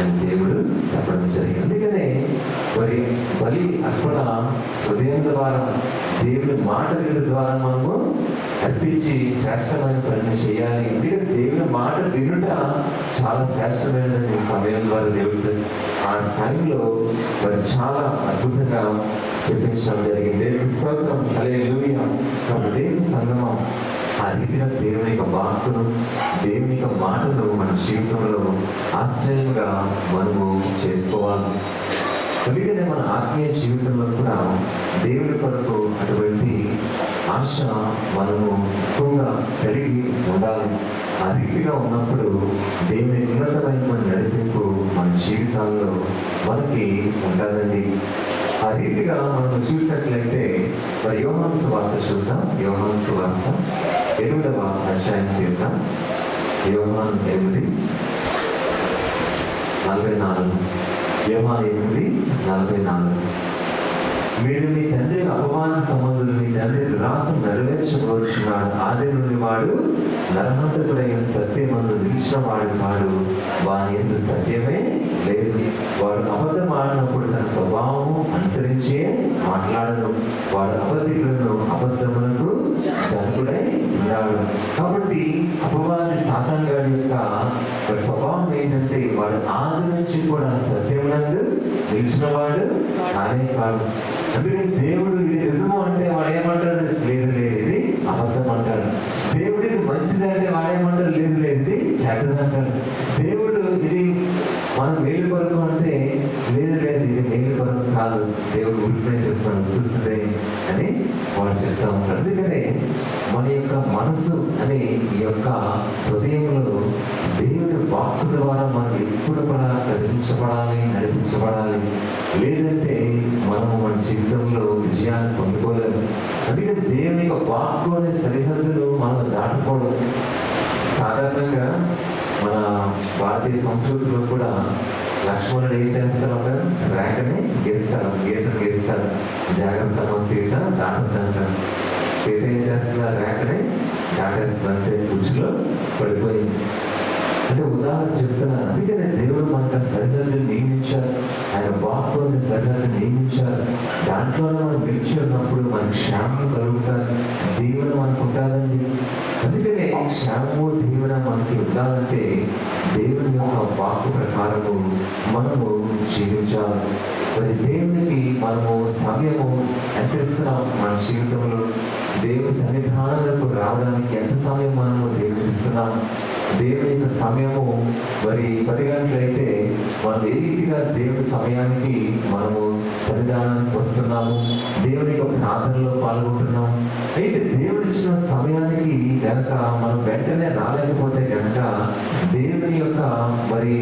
అని దేవుడు చెప్పడం జరిగింది. అందుకనే మరి బలి అర్పణ హృదయం ద్వారా దేవుని మాట విని ద్వారా మనము అర్పించి శ్రేష్టమైన పనిని చేయాలి. ఎందుకంటే దేవుని మాట వినుట చాలా శ్రేష్టమైనది సమయం ద్వారా దేవుడు ఆ టైంలో మరి చాలా అద్భుతంగా చెప్పించడం జరిగింది. దేవుని స్తోత్రం. అలే కాబట్టి దేవుని సంగమం ఆ రీతిగా దేవుని యొక్క వాక్కును దేవుని యొక్క మాటను జీవితంలో ఆశ్రయంగా మనము చేసుకోవాలి. అందుకనే మన ఆత్మీయ జీవితంలో కూడా దేవుని కొరకు అటువంటి ఆశ మనము ఎక్కువగా కలిగి ఉండాలి. ఆ రీతిగా ఉన్నప్పుడు దేవుని ఉన్నతమైన నడిపింపు మన జీవితాల్లో మనకి ఉండాలండి. ఆ రీతిగా మనం చూసినట్లయితే మరి యోహాన్స్ వార్త చూద్దాం. యోహాన్స్ వార్త ఎనిమిదవ అధ్యాయం తీద్దాం. యోహాన్ ఎనిమిది నలభై నాలుగు. యోహాన్ ఎనిమిది నలభై నాలుగు. మీరు మీ తండ్రి అపమాన సంబంధులు మీ తండ్రి దురాశ నెరవేర్చబోచున్నాడు. ఆది నుండి వాడు నరహంతకుడైన సత్యమందు నిలిచిన వాడు వాడు వాని ఎందు సత్యమే లేదు. వాడు అబద్ధం ఆడినప్పుడు తన స్వభావము అనుసరించే మాట్లాడను. వాడు అబద్ధికులను అబద్ధములకు జనకుడై ఉన్నాడు కాబట్టి అపవాది సాతాన్ గారి యొక్క స్వభావం ఏంటంటే వాడు ఆది నుంచి కూడా సత్యమునందు నిలిచిన వాడు కానే కాదు. అందుకని దేవుడు ఇది నిజము అంటే వాడు ఏమంటాడు లేదు లేదు ఇది అబద్ధం అంటాడు. దేవుడు ఇది మంచిది అంటే వాడేమంటాడు? లేదు లేదు ఇది చెడ్డది అంటాడు. దేవుడు ఇది మనం మేలు కొరకు అంటే లేదు లేదు ఇది మేలు కొరకు కాదు. దేవుడు ఊరికే చెప్తాడు గుర్తుదే అని వాడు చెప్తా ఉంటాడు అందుకనే మన మనసు అనే ఈ యొక్క హృదయంలో దేవుని వాక్కు ద్వారా మనం ఎప్పుడు కూడా కదిలించబడాలి నడిపించబడాలి. లేదంటే మనము మన జీవితంలో విజయాన్ని పొందుకోలేము అందుకే దేవుని యొక్క వాక్కు అనే సరిహద్దులు మనం దాటకూడదు. సాధారణంగా మన భారతీయ సంస్కృతిలో కూడా లక్ష్మణుడు ఏం చేస్తారు ఒక ర్యాకని గీస్తారు గీతను గీస్తారు జాగ్రత్త మా సీత దాటుతుంటారు సీత ఏం చేస్తున్నారు ర్యాకని దాటేస్తుంది కుర్చీలో పడిపోయింది అంటే ఉదాహరణ చెప్తున్నాను. అందుకనే దేవుడు మనకు సరిహద్దు నియమించారు ఆయన వాక్కుని సరిహద్దు నియమించారు దాంట్లోనే మనం గెలిచి ఉన్నప్పుడు మనకి క్షేమం కలుగుతారు దీవెన మనకు ఉండాలండి. అందుకనే క్షేమము దీవెన మనకి ఉండాలంటే దేవుని యొక్క వాక్కు ప్రకారము మనము జీవించాలి. మరి దేవునికి మనము సమయము ఎంత ఇస్తున్నాం మన జీవితంలో? దేవుని సన్నిధానాలకు రావడానికి ఎంత సమయం మనము దేవునికి ఇస్తున్నాం దేవుని యొక్క సమయము మరి పది గంటలైతే మనం ఏ రీతిగా దేవుని సమయానికి మనము సన్నిధానానికి వస్తున్నాము? దేవుని యొక్క ప్రార్థనలో పాల్గొంటున్నాం అయితే దేవుడు ఇచ్చిన సమయానికి గనక మనం వెంటనే రాలేకపోతే గనక దేవుని యొక్క మరి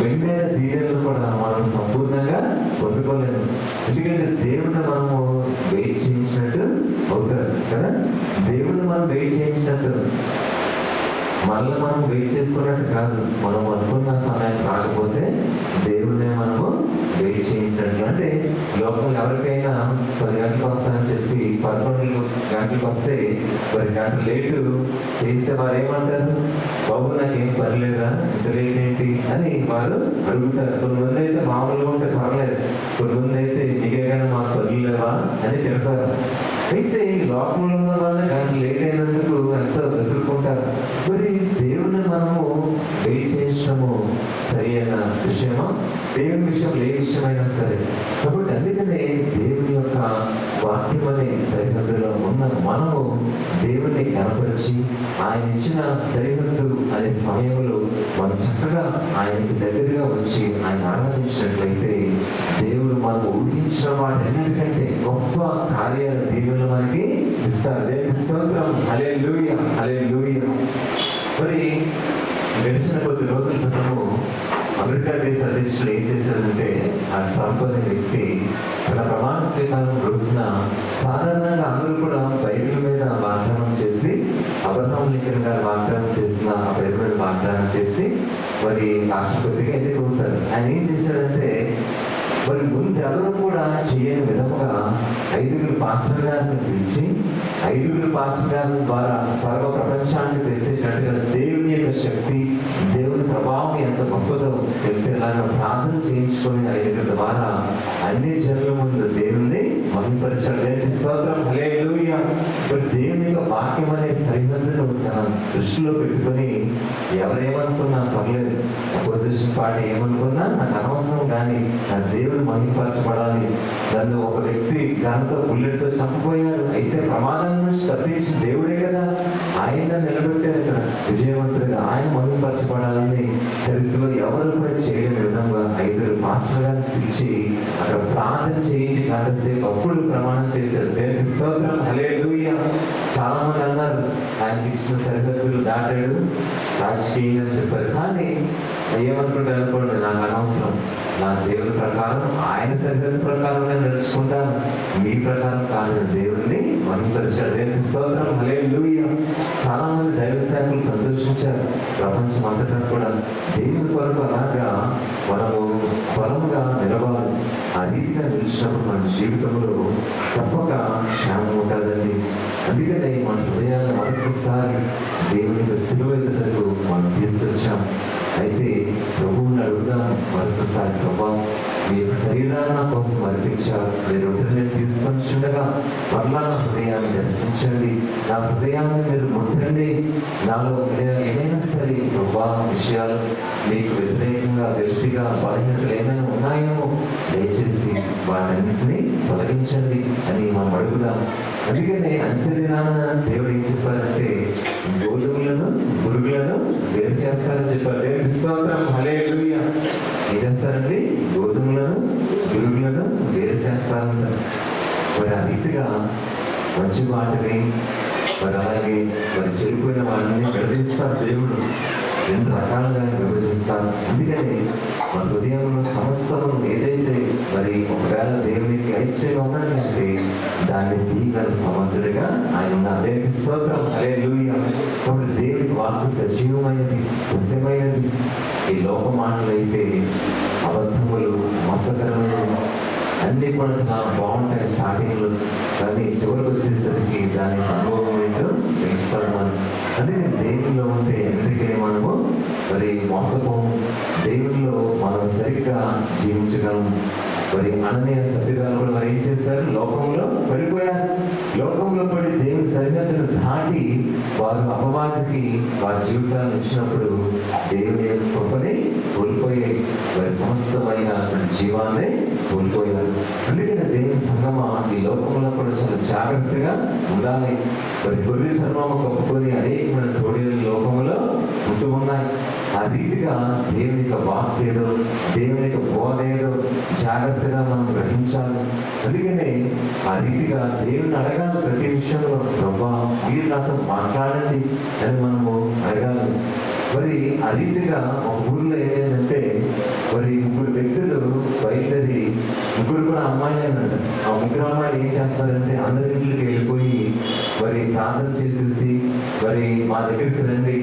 వెంటనే దీవెనలు కూడా మనం సంపూర్ణంగా పొందుకోలేము. ఎందుకంటే దేవుడిని మనం మనం వెయిట్ చేయించినట్టు మళ్ళీ మనం వెయిట్ చేసుకున్నట్టు కాదు. మనం అనుకున్న సమయం రాకపోతే దేవుడినే మనము వెయిట్ చేయించినట్టు అంటే లోకంలో ఎవరికైనా పది గంటలకు వస్తానని చెప్పి పదకొండు గంటలకు వస్తే పది గంటలు లేటు చేస్తే వారు ఏమంటారు? బాబు నాకేం పని ఇంత లేట్ ఏంటి? అని వారు అడుగుతారు. కొంతమంది అయితే మామూలుగా ఉంటే పర్లేదు. కొంతమంది అయితే నీకే కానీ మాకు పర్లేవా అని తిడతారు. అయితే ఈ లోకంలో ఉన్న గంట లేట్ అయినందుకు ఎంతో విసురుకుంటారు. మరి దేవుణ్ణి మనము వెయిట్ చేయించడము సరి అయిన విషయమా? దేవుని విషయంలో ఏ విషయమైనా సరే. కాబట్టి అందుకనే దేవుని యొక్క వాక్యం అనే సరిహద్దులో ఉన్న మనము దేవుని కనపరిచి ఆయన ఇచ్చిన సరిహద్దు అనే సమయంలో మనం చక్కగా ఆయనకి దగ్గరగా వచ్చి ఆయన ఆరాధించినట్లయితే మనం ఊహించిన వాటన్నిటికంటే గొప్ప కార్యాల దీవులు మనకి ఇస్తారు. దేవుని స్తోత్రం. అలే లూయ హలే మరి గడిచిన కొద్ది రోజుల క్రితము అమెరికా దేశ అధ్యక్షుడు ఏం చేశారంటే ఆ ట్రంప్ అనే వ్యక్తి తన ప్రమాణ స్వీకారం రోజున సాధారణంగా అందరూ కూడా బైబిల్ మీద వాగ్దానం చేసి అబ్రహాం లింకన్ గారు వాగ్దానం చేసిన ఆ బైబిల్ మీద వాగ్దానం చేసి మరి రాష్ట్రపతిగా ఎన్నికవుతారు. ఆయన ఏం చేశాడంటే ఎవరు కూడా చేయని విధముగా ఐదుగురు పాస్టర్ గారిని పిలిచి ఐదుగురు పాస్టర్ గారి ద్వారా సర్వ ప్రపంచానికి తెలిసేటట్టుగా దేవుని యొక్క శక్తి దేవుని ప్రభావం ఎంత గొప్పదో తెలిసేలాగా ప్రార్థన చేయించుకొని ఐదుగురు ద్వారా అన్ని జనుల ముందు దేవుణ్ణి మహింపరిచాడు. స్తోత్రం. హల్లెలూయా. దేవుని యొక్క వాక్యం అనే సరిహద్దును తన దృష్టిలో పెట్టుకొని ఎవరేమనుకున్నా పర్లేదు అపోజిషన్ పార్టీ ఏమనుకున్నా నాకు అనవసరం కానీ నా దేవుడు మహింపరచబడాలి. నన్ను ఒక వ్యక్తి దాంతో బుల్లెట్తో చంపబోయాడు అయితే ప్రమాదం నుంచి తప్పించి దేవుడే కదా. ఆయన నిలబెట్టారు ఇక్కడ. విజయవంతుడిగా ఆయన మహింపరచబడాలని చరిత్రలో ఎవరు కూడా చేయలేని విధంగా ఐదుగురు మాస్టర్ గారిని పిలిచి అక్కడ ప్రార్థన చేయించి కాసేపు అప్పుడు ప్రమాణం చేశాడు దేనికి స్తోత్రం. చాలా మంది అన్నారు ఆయన ఇచ్చిన సరిహద్దులు దాటాడు రాజకీయంగా చెప్పారు కానీ ఏమనుకుంటే అనుకోండి నాకు అనవసరం. నా దేవుని ప్రకారం ఆయన సరిహద్దు ప్రకారంగా నడుచుకుంటాను. మీ ప్రకారం కాదు దేవుడిని మహింపరిచాడు దేవుని స్తోత్రం. హలే చాలా మంది దైవ శాఖలు సంతోషించారు. ప్రపంచం అంతటా కూడా దేవుని కొరకు అలాగా మనము బలముగా నిలవాలి. ఆ రీతిగా నిలిచినప్పుడు మన జీవితంలో తప్పక క్షేమం ఉంటుందండి అందుకనే మన హృదయాన్ని మరొకసారి దేవునికి యొక్క మనం తీసుకొచ్చాం. అయితే ప్రభువుని అడుగుదాం. మరొకసారి ప్రభావం మీ యొక్క శరీరాన్ని నా కోసం అర్పించారు. మీరు రొట్టెని తీసుకొని చూడగా మరలా నా హృదయాన్ని దర్శించండి నా హృదయాన్ని మీరు ముట్టండి. నాలో ఏదైనా సరే ప్రభా విషయాలు మీకు వ్యతిరేకంగా వ్యక్తిగా బలహీనతలు ఏమైనా ఉన్నాయేమో దయచేసి వాటన్నింటినీ తొలగించండి అని మనం అడుగుదాం. అందుకనే అంత్యదినాన దేవుడు ఏం చెప్పారంటే గోధుమలను గురుగులను వేరు చేస్తారని చెప్పారు. దేవుడి స్తోత్రం. హల్లెలూయా ఏం చేస్తారండి గోధుమలను పురుగులను వేరు చేస్తారంట మరి ఆ రీతిగా మంచి వాటిని మరి అలాగే మరి చెడిపోయిన వాటిని విడదీస్తారు దేవుడు. రెండు రకాలుగా విభజిస్తారు అందుకని మన హృదయంలో సమస్తము ఏదైతే మరి ఒకవేళ దేవునికి ఐశ్వర్యం ఉన్నట్లయితే దాన్ని తీగల సమర్థుడిగా ఆయన ఉన్నారు దేవునికి స్తోత్రం. అరే కాబట్టి దేవునికి వాకు సజీవమైనది సత్యమైనది. ఈ లోకమాటలైతే అబద్ధములు మసకరమైన అన్ని కూడా చాలా బాగుంటాయి స్టార్టింగ్లో. కానీ చివరికి వచ్చేసరికి దాని అనుభవం ఏంటో తెలుస్తాడు మనం. అంటే దేవుల్లో ఉంటే ఎన్నిటికీ మనము మరి మోసపోము. దేవుల్లో మనం సరిగ్గా జీవించగలం మరి అననీయ సత్యదాలు కూడా మరి ఏం చేశారు? లోకంలో పడిపోయారు. లోకంలో పడి దేవుని సరిహద్దును దాటి వారు అపవాదికి వారి జీవితాలను ఇచ్చినప్పుడు దేవుని యొక్క కృపని కోల్పోయాయి వారి సమస్తమైన జీవాన్ని కోల్పోయారు. అందుకని దేవుని సంగమ ఈ లోకంలో కూడా చాలా జాగ్రత్తగా ఉండాలి. మరి గొర్రె చర్మము కప్పుకొని అనేకమైన తోడేలు లోకంలో ఉంటూ ఉన్నాయి. ఆ రీతిగా దేవుని యొక్క వాక్ ఏదో దేవుని యొక్క బోధ ఏదో జాగ్రత్తగా మనం గ్రహించాలి. అందుకనే ఆ రీతిగా దేవుని అడగాలి ప్రతి విషయంలో. ప్రభా మీరు నాతో మాట్లాడండి అని మనము అడగాలి. మరి ఆ రీతిగా ఒక ఊర్లో ఏమైందంటే మరి ముగ్గురు వ్యక్తులు బయలుదేరి ముగ్గురు కూడా అమ్మాయిలేనంట ఆ ముగ్గురు అమ్మాయిలు ఏం చేస్తారంటే అందరి ఇంట్లోకి వెళ్ళిపోయి మరి ప్రార్థన చేసేసి మరి మా దగ్గరికి రండి.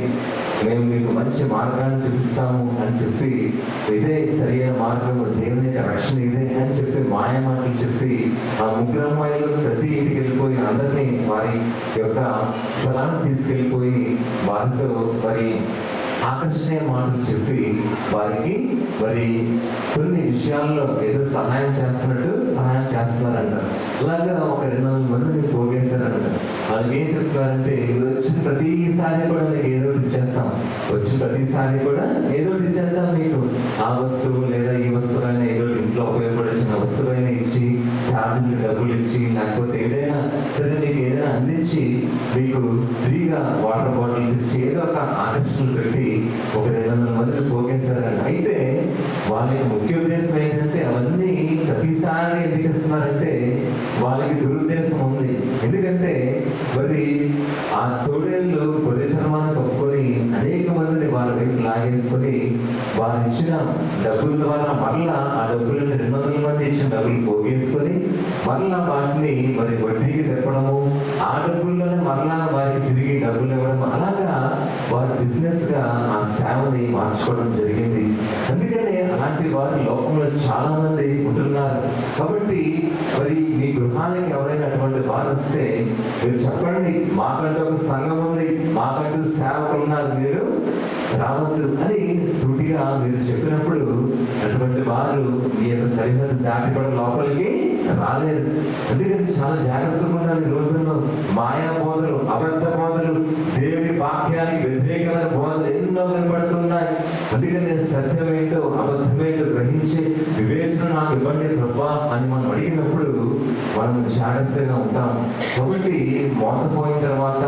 మేము మీకు మంచి మార్గాన్ని చూపిస్తాము అని చెప్పి ఇదే సరైన మార్గం దేవుని యొక్క రక్షణ ఇదే అని చెప్పి మాయ మాటలు చెప్పి ఆ ముగ్గురు అమ్మాయిలు ప్రతి ఇంటికి వెళ్ళిపోయి అందరినీ వారి యొక్క స్థలాన్ని తీసుకెళ్ళిపోయి వారితో మరి ఆకర్షణీయ మాటలు చెప్పి వారికి మరి కొన్ని విషయాల్లో ఏదో సహాయం చేస్తున్నట్టు సహాయం చేస్తున్నారంట. అలాగా ఒక రెండు వందల మందిని పోగేశారంట. వాళ్ళకి ఏం చెప్తున్నారంటే వచ్చిన ప్రతిసారి కూడా మీకు ఏదో ఒకటి ఇచ్చేస్తాం. వచ్చిన ప్రతిసారి కూడా ఏదో ఒకటి ఇచ్చేస్తాం మీకు ఆ వస్తువు లేదా ఈ వస్తువు అయినా ఏదో ఇంట్లో ఉపయోగపడించిన వస్తువు అయినా ఇచ్చి ఛార్జీలు డబ్బులు ఇచ్చి లేకపోతే ఏదైనా సరే మీకు ఏదైనా అందించి మీకు ఫ్రీగా వాటర్ బాటిల్స్ ఇచ్చి ఏదో ఒక ఆకర్షణలు పెట్టి ఒక రెండు వందల మందిని పోగేశారని అయితే వాళ్ళకి ముఖ్య ఉద్దేశం ఏంటంటే అవన్నీ ప్రతిసారి ఎందుకు ఇస్తున్నారంటే వాళ్ళకి దురుద్దేశం ఉంది ఎందుకంటే మరి ఆ తోడేళ్ళు గొర్రె చర్మాన్ని కప్పుకొని అనేక మందిని వాళ్ళ వైపు లాగేసుకొని వారు ఇచ్చిన డబ్బుల ద్వారా మళ్ళా ఆ డబ్బులను రెండు వందల మంది ఇచ్చిన డబ్బులు పోగేసుకొని మళ్ళా వాటిని మరి వడ్డీకి తెప్పడము ఆ డబ్బుల్లోనే మళ్ళా వారికి తిరిగి డబ్బులు ఇవ్వడం అలాగా వారి బిజినెస్గా ఆ సేవని మార్చుకోవడం జరిగింది. అందుకే అలాంటి వారు లోకంలో చాలా మంది ఉంటున్నారు. కాబట్టి మరి మీ గృహానికి ఎవరైనా అటువంటి వారు వస్తే మీరు చెప్పండి మాకంటూ ఒక సంఘం ఉంది మాకంటూ సేవకులు ఉన్నారు మీరు రావద్దు అని సూటిగా మీరు చెప్పినప్పుడు అటువంటి వారు మీ యొక్క సరిహద్దు దాటి కూడా లోపలికి రాలేదు ఎందుకంటే చాలా జాగ్రత్తగా ఉండాలి ఈ రోజుల్లో. మాయా బోధలు అబద్ధ బోధలు దేవుని వాక్యానికి వ్యతిరేకమైన బోధలు ఎన్నో కనబడుతున్నాయి. అందుకనే సత్యమేంటో అబద్ధమేంటో గ్రహించే వివేచన నాకు ఇవ్వండి ప్రభా అని మనం అడిగినప్పుడు మనం జాగ్రత్తగా ఉంటాం. ఒకటి మోసపోయిన తర్వాత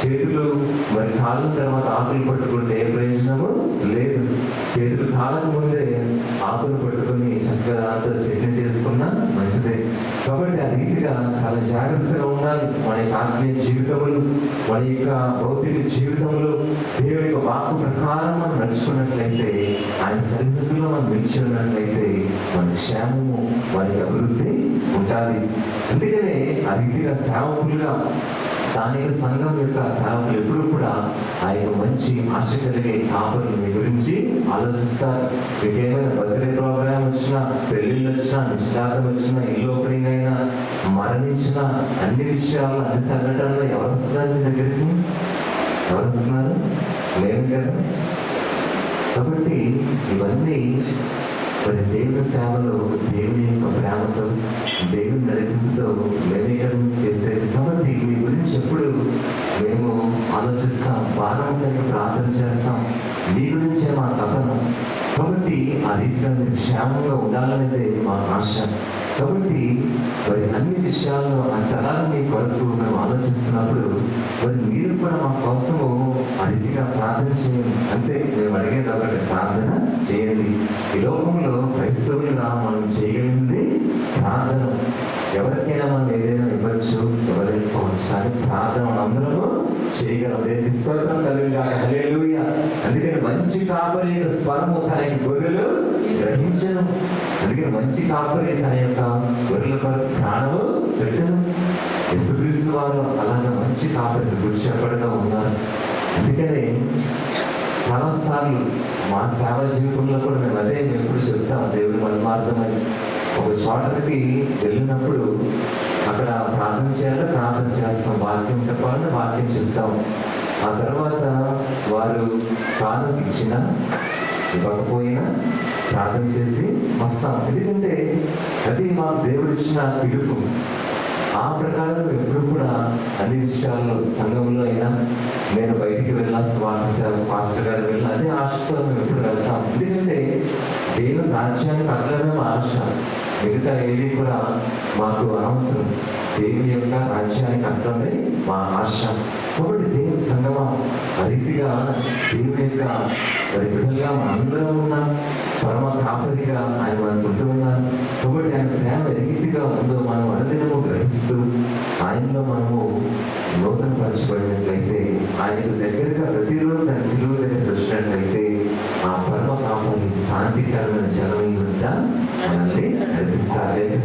చేతులు మరి కాళ్ళ తర్వాత ఆకులు పట్టుకుంటే ఏ ప్రయోజనము లేదు. చేతులు కాలం ముందే ఆకులు పట్టుకొని చక్కగా దాంతో చట్నీ చేసుకున్నా కాబట్టి ఆ రీతిగా చాలా జాగ్రత్తగా ఉండాలి. మన యొక్క ఆత్మీయ జీవితంలో మన యొక్క భౌతిక జీవితంలో దేవుని యొక్క వాక్కు ప్రకారం మనం నడుచుకున్నట్లయితే ఆయన సరిహద్దులో మనం నిలిచి ఉన్నట్లయితే మన క్షేమము వారికి అభివృద్ధి ఉండాలి. అందుకనే ఆ రీతిగా సేవకులుగా స్థానిక సంఘం యొక్క సేవకులు ఎప్పుడు కూడా ఆ యొక్క మంచి ఆశ కలిగే కాపర్లు మీ గురించి ఆలోచిస్తారు. మీకేమైనా ఏమైనా బర్త్డే ప్రోగ్రామ్ వచ్చినా పెళ్ళిళ్ళు వచ్చినా నిశ్చితార్థం వచ్చినా ఇల్లు ఓపెనింగ్ అయినా మరణించిన అన్ని విషయాలు అన్ని సంఘటనలు ఎవరు వస్తున్నారు మీ దగ్గరికి? ఎవరు వస్తున్నారు? లేదు కదా? కాబట్టి ఇవన్నీ మరి దేవుని సేవలో దేవుని యొక్క ప్రేమతో దేవుని నడిపింపుతో మేమే కదా చేసేది కాబట్టి మీ గురించి ఎప్పుడు మేము ఆలోచిస్తాం బాగా ప్రార్థన చేస్తాం. మీ గురించే మా కథనం. కాబట్టి ఆ రీతిగా మీరు క్షేమంగా ఉండాలనేదే మా ఆశ. కాబట్టి మరి అన్ని విషయాల్లో అంతరాలు మీ కొరకు మేము ఆలోచిస్తున్నప్పుడు మరి మీరు కూడా మా కోసము ఆ రీతిగా ప్రార్థన చేయండి. అంతే మేము అడిగేది ఒకటి ప్రార్థన చేయండి. ఈ లోకంలో క్రైస్తవులుగా మనం చేయగలిగింది ప్రార్థన. ఎవరికైనా మనం ఏదైనా ఇవ్వచ్చు ఎవరైనా ఇవ్వచ్చు కానీ ప్రార్థన అందరము చేయగలం. దేనికి స్తోత్రం కలిగిగా అందుకని మంచి కాపరి స్వరము తన గొర్రెలు గ్రహించను. అందుకని మంచి కాపరి తన యొక్క గొర్రెల కొరకు ప్రాణము పెట్టను యేసుక్రీస్తు వారు అలాగా మంచి కాపరి గురించి చెప్పడగా ఉన్నారు. అందుకనే చాలాసార్లు మా సేవ జీవితంలో కూడా మేము అదే మేము ఎప్పుడు చెప్తాం దేవుని మర్మార్థమని ఒక చోటకి వెళ్ళినప్పుడు అక్కడ ప్రార్థన చేయాలంటే ప్రార్థన చేస్తాం వాక్యం చెప్పాలంటే వాక్యం చెప్తాం. ఆ తర్వాత వారు కాను ఇచ్చిన ఇవ్వకపోయినా ప్రార్థన చేసి వస్తాం. ఎందుకంటే అది మా దేవుడు ఇచ్చిన పిలుపు. ఆ ప్రకారం ఎప్పుడు కూడా అన్ని విషయాల్లో సంఘంలో అయినా నేను బయటికి వెళ్ళా స్వామి సేవ మాస్టర్ గారు వెళ్ళా అదే ఆశతో మేము ఎప్పుడు వెళ్తాం. ఎందుకంటే దేవుని రాజ్యానికి అట్లనే మా ఆశ. మిగతా ఏవి కూడా మాకు అనవసరం. దేవుని యొక్క రాజ్యానికి అర్థమే మా ఆశ. కాబట్టి దేవుని సంగమా. రీతిగా దేవుని యొక్క మరి బిడ్డలుగా మన ఉన్నాం. పరమ కాపరిగా ఆయన మనం ఉంటూ ఉన్నాను కాబట్టి ఆయన ప్రేమ రీతిగా ఉందో మనం అనుదినము గ్రహిస్తూ ఆయనలో మనము నూతన పరచబడినట్లయితే ఆయనకు దగ్గరగా ప్రతిరోజు ఆయన సిలువ దగ్గర వచ్చినట్లయితే ఆ పరమ కాపరి శాంతికరమైన జలమైన మనల్ని నడిపిస్తారు దేవునికి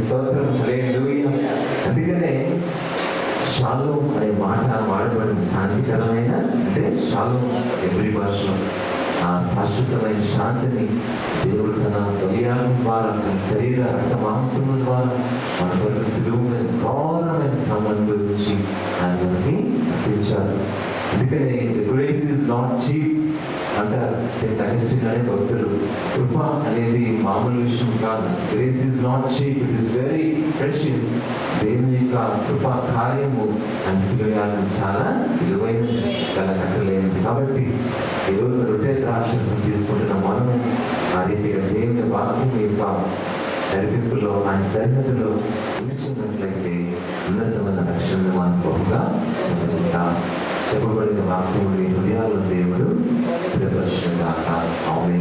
వాడబడిన శాంతికరమైన అంటే షాలో ఎవ్రీ భాషలో ఆ శాశ్వతమైన శాంతిని దేవుడు తన బలియాగం ద్వారా తన శరీర రక్త మాంసముల ద్వారా మన కొరకు సులువు ఘోరమైన శ్రమను గురించి ఆయన మనకి అర్పించారు. అందుకనే గ్రేస్ ఇస్ నాట్ చీప్. అంటే సెయింట్ అగస్టిన్ అనే భక్తులు. కృప అనేది మామూలు విషయం కాదు. Grace is not cheap it is very precious దేవుని యొక్క కృప కార్యము అని చాలా విలువైనది గల కట్టలేనిది. కాబట్టి ఈరోజు రొట్టె ద్రాక్షసం తీసుకుంటున్న మనము ఆ రీతిగా దేవుని వాక్యం యొక్క నడిపింపులో ఆయన సరిహద్దులో నిలిచినట్లయితే ఉన్నతమైన రక్షణ మనం బహుగా పొందుకుంటాం. చెప్పబడిన వాక్యం మీ హృదయాల్లో దేవుడు స్థిరపరచుగాక ఆమె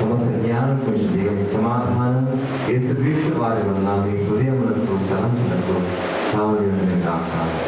సమస్త జ్ఞానం కొంచెం దేవుని సమాధానం యేసుక్రీస్తు వారి వల్ల మీ హృదయములకు తలంపులకు సావయుడిని గాక ఆమె